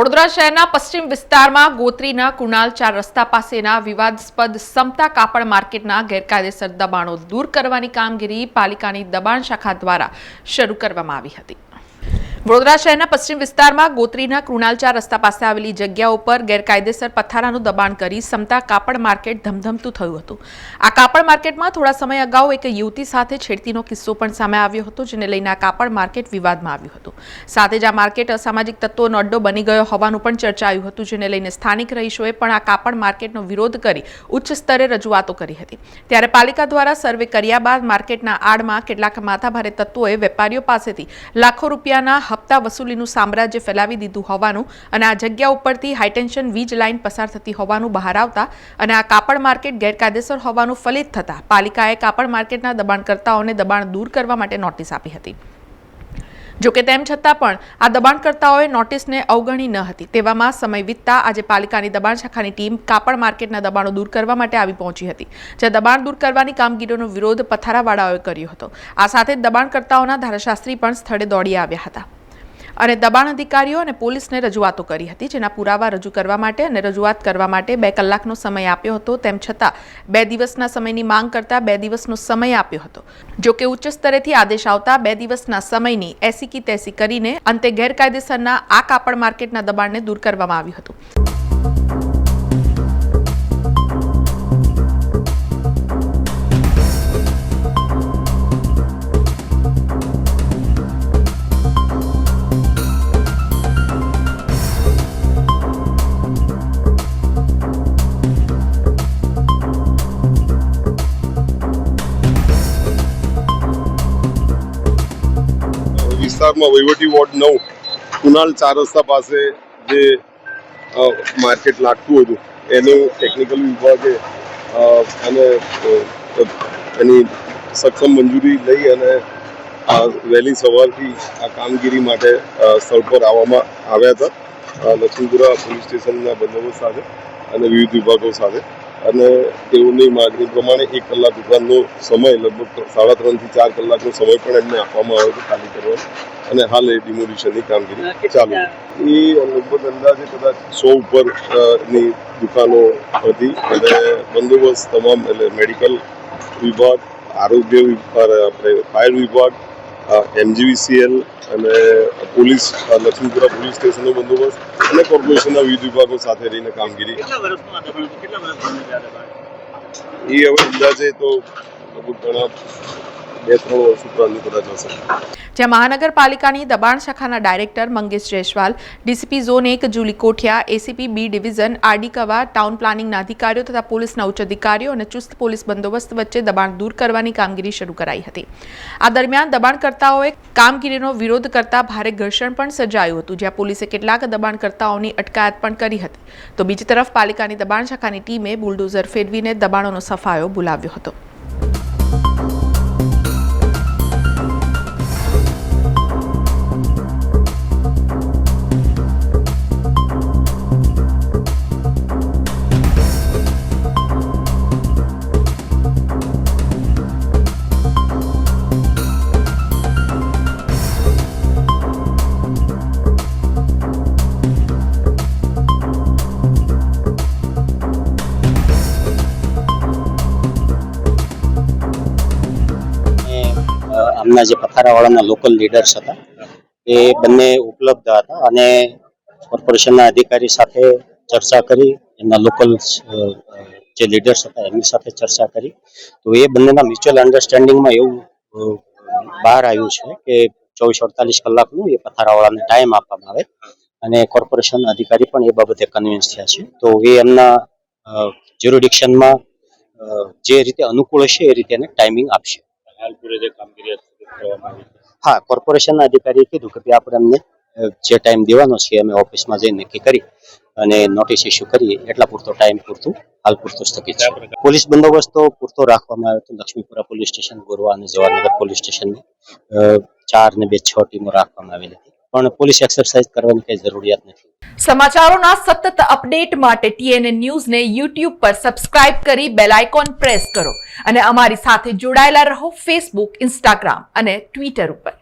વડોદરા શહેરના પશ્ચિમ વિસ્તારમાં ગોત્રીના કુણાલ ચાર રસ્તા પાસેના વિવાદાસ્પદ સમતા કાપડ માર્કેટના ગેરકાયદેસર દબાણો દૂર કરવાની કામગીરી પાલિકાની દબાણ શાખા દ્વારા શરૂ કરવામાં આવી હતી. વડોદરા શહેરના પશ્ચિમ વિસ્તારમાં ગોત્રીના કૃણાલચાર રસ્તા પાસે આવેલી જગ્યા ઉપર ગેરકાયદેસર પથ્થારાનું દબાણ કરી સમતા કાપડ માર્કેટ ધમધમતું થયું હતું. આ કાપડ માર્કેટમાં થોડા સમય અગાઉ એક યુવતી સાથે છેડતીનો કિસ્સો પણ સામે આવ્યો હતો, જેને લઈને આ કાપડ માર્કેટ વિવાદમાં આવ્યું હતું. સાથે જ આ માર્કેટ અસામાજિક તત્વોનો અડ્ડો બની ગયો હોવાનું પણ ચર્ચાયું હતું, જેને લઈને સ્થાનિક રહીશોએ પણ આ કાપડ માર્કેટનો વિરોધ કરી ઉચ્ચ સ્તરે રજૂઆતો કરી હતી. ત્યારે પાલિકા દ્વારા સર્વે કર્યા બાદ માર્કેટના આડમાં કેટલાક માથાભારે તત્વોએ વેપારીઓ પાસેથી લાખો રૂપિયાના હપ્તા વસૂલીનું સામ્રાજ્ય ફેલાવી દીધું હોવાનું અને આ જગ્યા ઉપરથી હાઈટેન્શન વીજ લાઇન પસાર થતી હોવાનું બહાર આવતા અને આ કાપડ માર્કેટ ગેરકાયદેસર હોવાનું ફલિત થતાં પાલિકાએ કાપડ માર્કેટના દબાણકર્તાઓને દબાણ દૂર કરવા માટે નોટિસ આપી હતી. જોકે તેમ છતાં પણ આ દબાણકર્તાઓએ નોટિસને અવગણી ન હતી. તેવામાં સમય વીતતા આજે પાલિકાની દબાણ શાખાની ટીમ કાપડ માર્કેટના દબાણો દૂર કરવા માટે આવી પહોંચી હતી, જ્યાં દબાણ દૂર કરવાની કામગીરીનો વિરોધ પથારાવાળાઓએ કર્યો હતો. આ સાથે દબાણકર્તાઓના ધારાશાસ્ત્રી પણ સ્થળે દોડી આવ્યા હતા. અને દબાણ અધિકારીઓ અને પોલીસને રજૂઆતો કરી હતી, જેના પુરાવા રજૂ કરવા માટે અને રજૂઆત કરવા માટે બે કલાકનો સમય આપ્યો હતો, તેમ છતાં બે દિવસના સમયની માંગ કરતા બે દિવસનો સમય આપ્યો હતો. જો કે ઉચ્ચ સ્તરેથી આદેશ આવતા બે દિવસના સમયની એસી કી તેસી કરીને અંતે ગેરકાયદેસરના આ કાપડ માર્કેટના દબાણને દૂર કરવામાં આવ્યું હતું. વિસ્તારમાં વહીવટી વોર્ડ નવ કુનાલ ચાર રસ્તા પાસે જે માર્કેટ લાગતું હતું, એનું ટેકનિકલ વિભાગે અને એની સક્ષમ મંજૂરી લઈ અને આ વહેલી સવારથી આ કામગીરી માટે સ્થળ પર આવવામાં આવ્યા હતા લક્ષ્મીપુરા પોલીસ સ્ટેશનના બંદોબસ્ત સાથે અને વિવિધ વિભાગો સાથે. અને તેઓની માગણી પ્રમાણે એક કલાક દુકાનનો સમય લગભગ સાડા ત્રણથી ચાર કલાકનો સમય પણ એમને આપવામાં આવ્યો હતો ખાલી કરવાનો. અને હાલ એ ડિમોલિશનની કામગીરી ચાલુ એ લગભગ અંદાજે કદાચ સો ઉપરની દુકાનો હતી. અને બંદોબસ્ત તમામ એટલે મેડિકલ વિભાગ આરોગ્ય વિભાગ આપણે ફાયર વિભાગ એમજીવીસીએલ અને પોલીસ લક્ષ્મીપુરા પોલીસ સ્ટેશનનો બંદોબસ્ત અને કોર્પોરેશનના વિવિધ વિભાગો સાથે રહીને કામગીરી. એ હવે અંદાજે તો લગભગ ઘણા બે જ્યાં મહાનગરપાલિકાની દબાણ શાખાના director Mangesh Jaiswal, DCP zone એક Julie Kothiya, ACP B division, RD Kava, town પ્લાનિંગના અધિકારીઓ તથા પોલીસના ઉચ્ચ અધિકારીઓ અને ચુસ્ત પોલીસ બંદોબસ્ત વચ્ચે દબાણ દૂર કરવાની કામગીરી શરૂ કરાઈ હતી. આ દરમિયાન દબાણકર્તાઓએ કામગીરીનો વિરોધ કરતા ભારે ઘર્ષણ પણ સર્જાયું હતું, જ્યાં પોલીસે કેટલાક દબાણકર્તાઓની અટકાયત પણ કરી હતી. તો બીજી તરફ પાલિકાની દબાણ શાખાની ટીમે બુલડોઝર ફેરવીને દબાણોનો સફાયો બોલાવ્યો હતો. અ, આમના જે પથારાવાળાના લોકલ લીડર્સ હતા એ બંને ઉપલબ્ધ હતા અને કોર્પોરેશનના અધિકારી સાથે ચર્ચા કરી એમના લોકલ જે લીડર્સ હતા એમની સાથે ચર્ચા કરી. તો એ બંનેના મ્યુચ્યુઅલ અન્ડરસ્ટેન્ડિંગમાં એવું બહાર આવ્યું છે કે ચોવીસ અડતાલીસ કલાકનું એ પથારાવાળાને ટાઈમ આપવામાં આવે અને કોર્પોરેશન અધિકારી પણ એ બાબતે કન્વિન્સ થયા છે. તો એ એમના જ્યુરિડિક્શનમાં જે રીતે અનુકૂળ હશે એ રીતે એને ટાઈમિંગ આપશે. હા કોર્પોરેશનના અધિકારીએ કીધું કે આપણે અમને જે ટાઈમ દેવાનો છે અમે ઓફિસમાં જઈ નક્કી કરી અને નોટિસ ઇસ્યુ કરી એટલા પૂરતો ટાઈમ પૂરતું, હાલ પૂરતું સ્થગિત છે. પોલીસ બંદોબસ્ત તો પૂરતો રાખવામાં આવ્યો હતો. લક્ષ્મીપુરા પોલીસ સ્ટેશન, ગોરવા અને જવાહરનગર પોલીસ સ્ટેશનની ચાર ને બે છ ટીમો રાખવામાં આવેલી હતી. પણ પોલીસ એક્સરસાઇઝ કરવાની કઈ જરૂરિયાત નથી. સમાચારોના સતત અપડેટ માટે ટીએનએ ન્યૂઝને યુટ્યુબ પર સબસ્ક્રાઇબ કરી બેલ આઇકોન પ્રેસ કરો અને અમારી સાથે જોડાયેલા રહો ફેસબુક, ઇન્સ્ટાગ્રામ અને ટ્વિટર ઉપર.